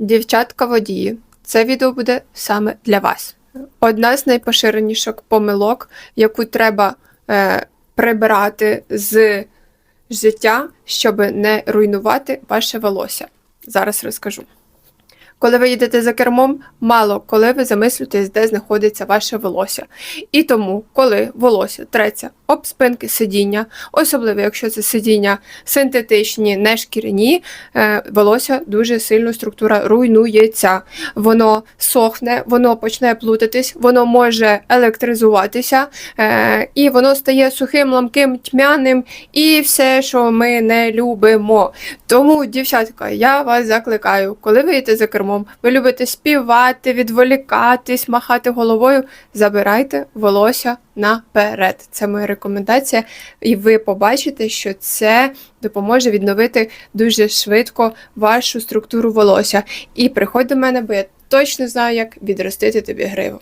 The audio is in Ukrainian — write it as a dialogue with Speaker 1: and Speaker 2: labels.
Speaker 1: Дівчатка водії, це відео буде саме для вас. Одна з найпоширеніших помилок, яку треба е, прибирати з життя, щоб не руйнувати ваше волосся. Зараз розкажу. Коли ви їдете за кермом, мало коли ви замислюєтесь, де знаходиться ваше волосся. І тому, коли волосся треться об спинки сидіння, особливо якщо це сидіння синтетичні, не шкіряні, е, волосся дуже сильно структура руйнується. Воно сохне, воно почне плутатись, воно може електризуватися, е, і воно стає сухим, ламким, тьмяним і все, що ми не любимо. Тому, дівчатка, я вас закликаю, коли ви йдете за кермом, ви любите співати, відволікатись, махати головою, забирайте волосся наперед. Це моя рекомендація, і ви побачите, що це допоможе відновити дуже швидко вашу структуру волосся. І приходь до мене, бо я точно знаю, як відростити тобі гриву.